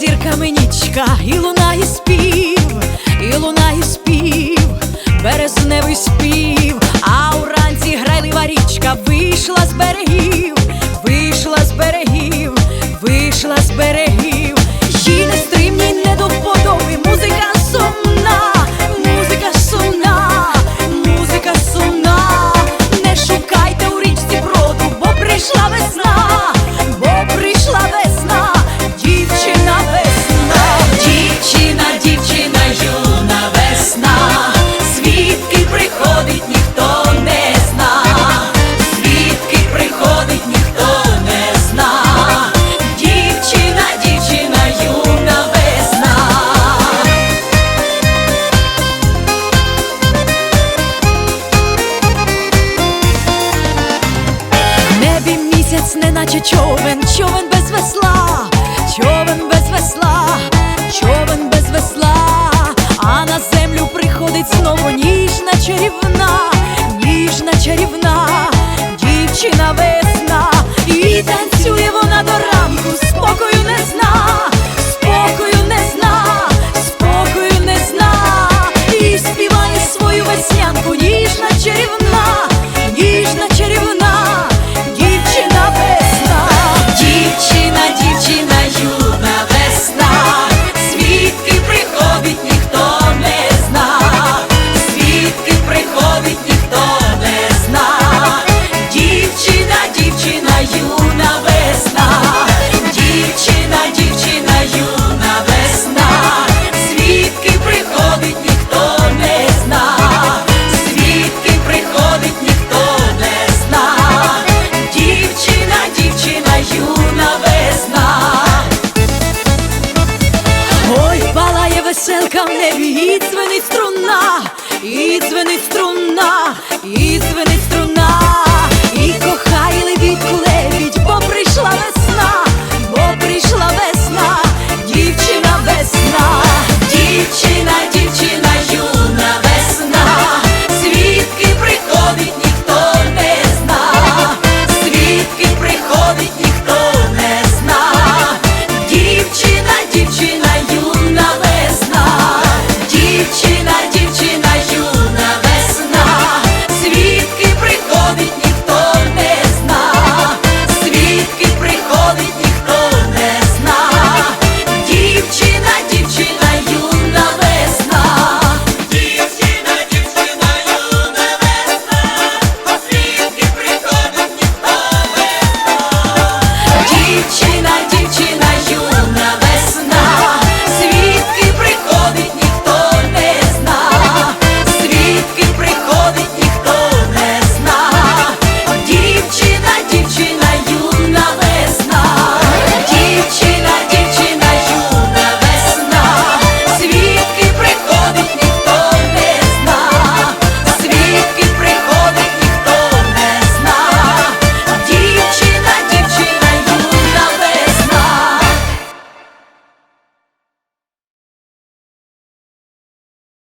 зірками нічка, і луна, і спів, і луна, і спів, березневий спів, а уранці грайлива річка вийшла з берегів, вийшла з берегів, вийшла з берегів. наче човен, човен без весла, човен без весла, човен без весла, а на землю приходить знову ніжна чарівна.